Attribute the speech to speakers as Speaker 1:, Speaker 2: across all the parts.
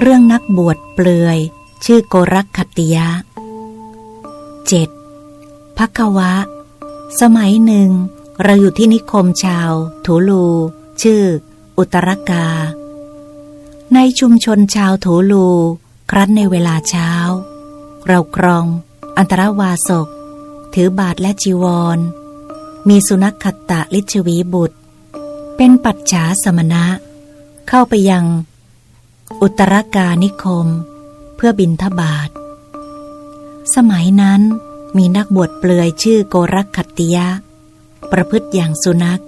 Speaker 1: เรื่องนักบวชเปลือย ชื่อโกรักขัตติยะ 7. พักวะ สมัยหนึ่ง เราอยู่ที่นิคมชาว ถูลู ชื่อ อุตรกา ในชุมชนชาวถูลู ครั้นในเวลาเช้า เรากรอง อันตรวาสก ถือบาทและจีวร มีสุนัขขัตตะลิชวีบุตร เป็นปัจฉาสมณะ เข้าไปยัง อุตรกานิคม เพื่อบินทบาท สมัยนั้นมีนักบวชเปลือยชื่อโกรักขัตติยะ ประพฤติอย่างสุนัข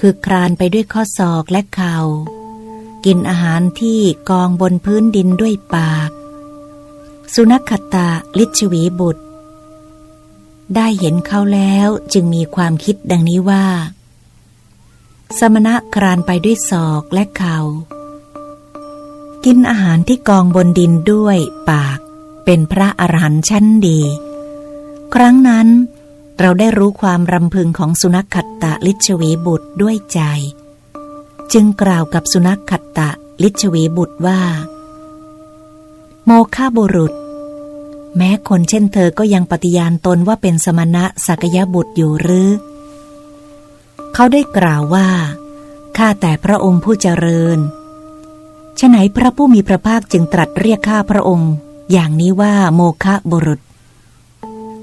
Speaker 1: คือคลานไปด้วยข้อศอกและเข่า กินอาหารที่กองบนพื้นดินด้วยปาก สุนัขขตาลิชวีบุตร ได้เห็นเขาแล้วจึงมีความคิดดังนี้ว่า สมณะคลานไปด้วยศอกและเข่า กินอาหารที่กองบนดินด้วยปาก เป็นพระอรหันต์ชั้นดี ครั้งนั้น เราได้รู้ความรำพึงของสุนัขขัตตะลิชวีบุตรด้วยใจ จึงกล่าวกับสุนัขขัตตะลิชวีบุตรว่า โมฆะบุรุษ แม้คนเช่นเธอก็ยังปฏิญาณตนว่าเป็นสมณะสักยบุตรอยู่หรือ เขาได้กล่าวว่าข้าแต่พระองค์ผู้เจริญ ฉะไหนพระผู้มีพระภาคจึงตรัสเรียกข้าพระองค์ อย่างนี้ว่าโมฆะบุรุษ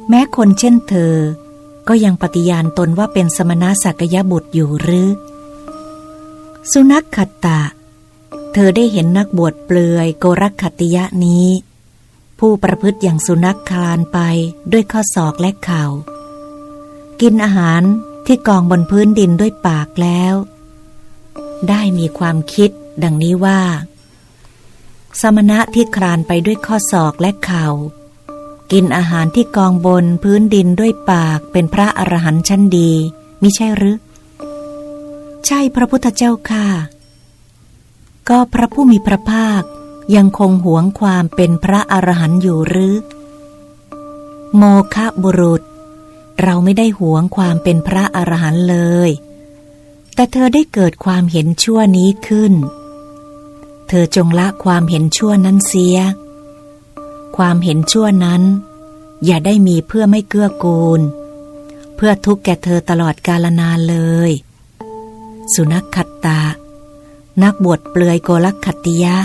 Speaker 1: แม้คนเช่นเธอ ก็ยังปฏิญาณตนว่าเป็นสมณะสักยบุตรอยู่หรือ สุนัขขัตตะ เธอได้เห็นนักบวชเปลือยโกรักขัตติยะนี้ ผู้ประพฤติอย่างสุนัขคลานไปด้วยข้อศอกและเข่า กินอาหารที่กองบนพื้นดินด้วยปากแล้ว ได้มีความคิด ดังนี้ว่า สมณะที่คลานไปด้วยข้อศอกและเข่า กินอาหารที่กองบนพื้นดินด้วยปากเป็นพระอรหันต์ชั้นดีมิใช่หรือ ใช่พระพุทธเจ้าค่ะ ก็พระผู้มีพระภาคยังคงหวงความเป็นพระอรหันต์อยู่หรือ โมคะบุรุษ เราไม่ได้หวงความเป็นพระอรหันต์เลย แต่เธอได้เกิดความเห็นชั่วนี้ขึ้น เธอจงละความเห็นชั่วนั้นเสีย ความเห็นชั่วนั้น อย่าได้มีเพื่อไม่เกื้อกูล เพื่อทุกข์แก่เธอตลอดกาลนานเลย สุนัขขัตตา นักบวชเปลือยโกลักขัตติยะ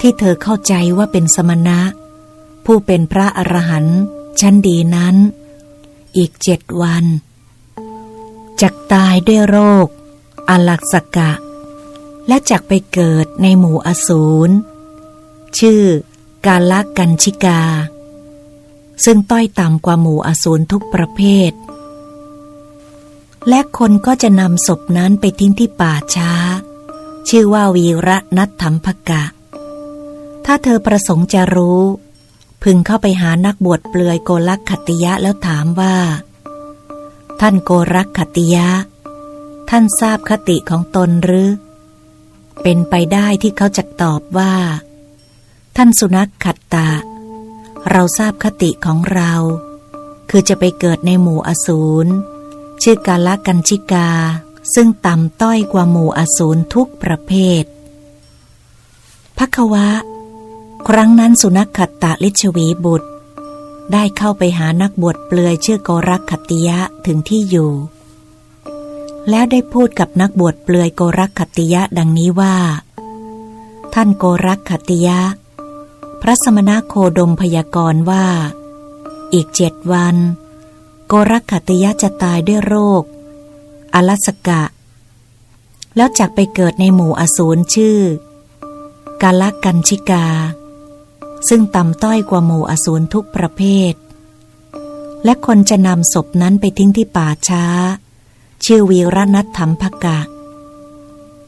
Speaker 1: ที่เธอเข้าใจว่าเป็นสมณะ ผู้เป็นพระอรหันต์ชั้นดีนั้น อีกเจ็ดวันจักตายด้วยโรค อลักษกะ และจักไปเกิดในหมู่อสูร ชื่อกาลกันชิกา ซึ่งต้อยต่ำกว่าหมู่อสูรทุกประเภท และคนก็จะนำศพนั้นไปทิ้งที่ป่าช้า ชื่อว่าวีระนัทธรรมภกะ ถ้าเธอประสงค์จะรู้ พึงเข้าไปหานักบวชเปลือยโกลักขัติยะแล้วถามว่า ท่านโกรักขัติยะ ท่านทราบคติของตนหรือ เป็นไปได้ที่เขาจะตอบว่า ท่านสุนัขขัตตา เราทราบคติของเรา คือจะไปเกิดในหมู่อสูร ชื่อกาลกันชิกา ซึ่งต่ำต้อยกว่าหมู่อสูรทุกประเภทพักวะ ครั้งนั้นสุนัขขัตตะลิชวีบุตร ได้เข้าไปหานักบวชเปลือยชื่อโกรักขติยะถึงที่อยู่ แล้วได้พูดกับนักบวชเปลือยโกรักขัตติยะดังนี้ว่า ท่านโกรักขัตติยะ พระสมณโคดมพยากรณ์ว่า อีกเจ็ดวัน โกรักขัตติยะจะตายด้วยโรค อลัสกะ แล้วจักไปเกิดในหมู่อสูรชื่อกาลกันชิกา ซึ่งต่ำต้อยกว่าหมู่อสูรทุกประเภท และคนจะนำศพนั้นไปทิ้งที่ป่าช้า ชื่อวีรนัทธรรมภกะ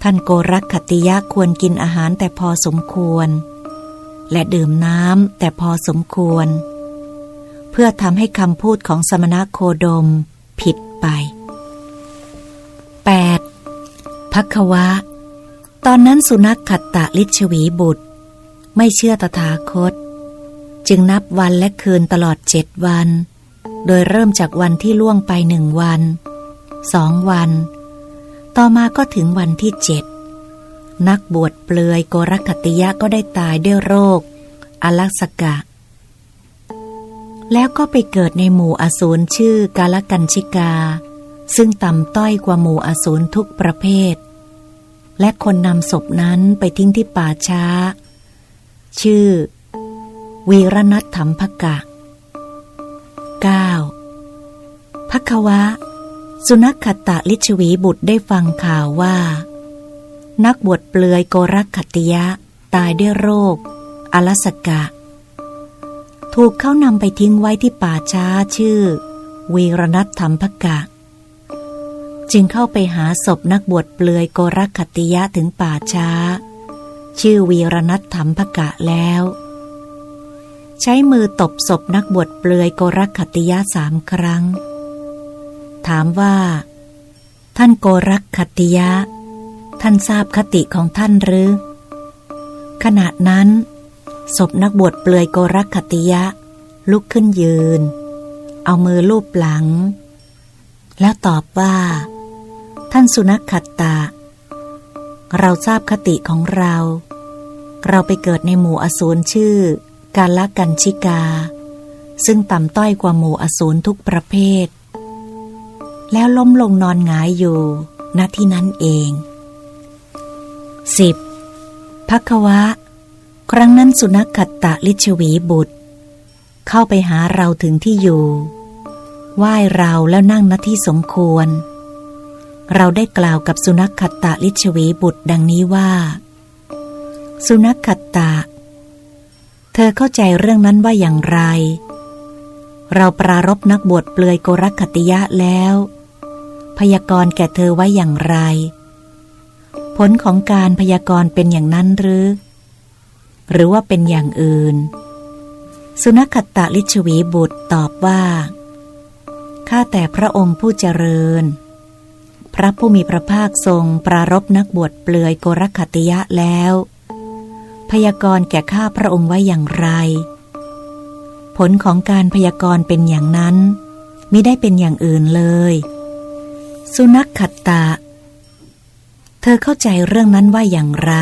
Speaker 1: ท่านโกรักขติยะควรกินอาหารแต่พอสมควร และดื่มน้ำแต่พอสมควร เพื่อทำให้คำพูดของสมณะโคดมผิดไป 8. พักวะ ตอนนั้นสุนัขขัตตะลิชวีบุตร ไม่เชื่อตถาคต จึงนับวันและคืนตลอดเจ็ดวัน โดยเริ่มจากวันที่ล่วงไปหนึ่งวัน สองวัน ต่อมาก็ถึงวันที่เจ็ดนักบวชเปลือยโกรคติยะก็ได้ตายด้วยโรค อลักษกะ แล้วก็ไปเกิดในหมู่อสูรชื่อกาลกันชิกา ซึ่งต่ำต้อยกว่าหมู่อสูรทุกประเภท และคนนำศพนั้นไปทิ้งที่ป่าช้า ชื่อ วีรนัทธรรมภกะ 9. พักวะ สุนัขขตะลิชวีบุตรได้ฟังข่าวว่า นักบวชเปลือยโกรักขติยะ ตายด้วยโรคอลสกะ ถูกเขานำไปทิ้งไว้ที่ป่าช้าชื่อวีรนัทธรรมภกะ จึงเข้าไปหาศพนักบวชเปลือยโกรักขติยะถึงป่าช้า ชื่อวีรนัทธรรมภกะแล้ว ใช้มือตบศพนักบวชเปลือยโกรักขติยะสามครั้ง ถามว่า ท่านโกรักขติยะ ท่านทราบคติของท่านหรือ ขณะนั้นศพนักบวชเปลือยโกรักขติยะ ลุกขึ้นยืน เอามือลูบหลัง แล้วตอบว่า ท่านสุนัขขัตตาเราทราบคติของเรา เราไปเกิดในหมู่อสูรชื่อ กาลกันชิกา ซึ่งต่ำต้อยกว่าหมู่อสูรทุกประเภท แล้วล้มลงนอนหงายอยู่ณที่นั้นเอง 10. พักวะ ครั้งนั้นสุนัขขัตตะลิชวีบุตร เข้าไปหาเราถึงที่อยู่ไหว้เราแล้วนั่งณที่สมควร เราได้กล่าวกับสุนัขขัตตะลิชวีบุตรดังนี้ว่า สุนัขขัตตะ เธอเข้าใจเรื่องนั้นว่าอย่างไร เราปรารบนักบวชเปลือยโกรคติยะแล้ว พยากรณ์แก่เธอไว้อย่างไร ผลของการพยากรณ์เป็นอย่างนั้นหรือ หรือว่าเป็นอย่างอื่น สุนัขตะลิชวีบุตรตอบว่า ข้าแต่พระองค์ผู้เจริญ พระผู้มีพระภาคทรงปรารบนักบวชเปลือยโกรคติยะแล้ว พยากรณ์แก่ข้าพระองค์ไว้อย่างไร ผลของการพยากรณ์เป็นอย่างนั้นมิได้เป็นอย่างอื่นเลย สุนัขขัตตะเธอเข้าใจเรื่องนั้นว่าอย่างไร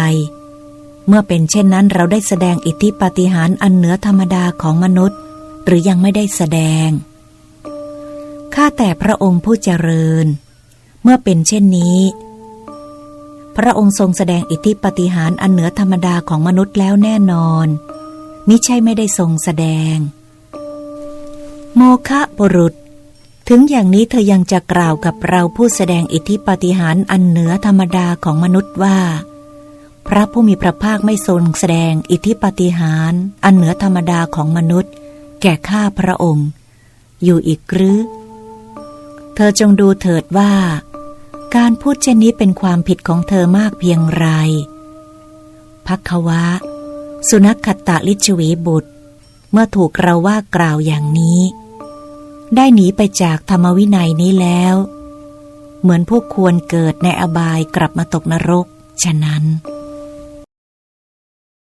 Speaker 1: เมื่อเป็นเช่นนั้นเราได้แสดงอิทธิปาฏิหาริย์อันเหนือธรรมดาของมนุษย์ หรือยังไม่ได้แสดง ข้าแต่พระองค์ผู้เจริญ เมื่อเป็นเช่นนี้ พระองค์ทรงแสดงอิทธิปาฏิหาริย์อันเหนือธรรมดาของมนุษย์แล้วแน่นอน มิใช่ไม่ได้ทรงแสดง โมคะบุรุษ ถึงอย่างนี้เธอยังจะกล่าวกับเราผู้แสดงอิทธิปาฏิหาริย์อันเหนือธรรมดาของมนุษย์ว่า พระผู้มีพระภาคไม่ทรงแสดงอิทธิปาฏิหาริย์อันเหนือธรรมดาของมนุษย์ แก่ข้าพระองค์ อยู่อีกหรือ เธอจงดูเถิดว่า การพูดเช่นนี้เป็นความผิดของเธอมากเพียงไรพักวะ สุนัขขตะลิชวีบุตร เมื่อถูกเราว่ากล่าวอย่างนี้ ได้หนีไปจากธรรมวินัยนี้แล้ว เหมือนผู้ควรเกิดในอบายกลับมาตกนรก ฉะนั้น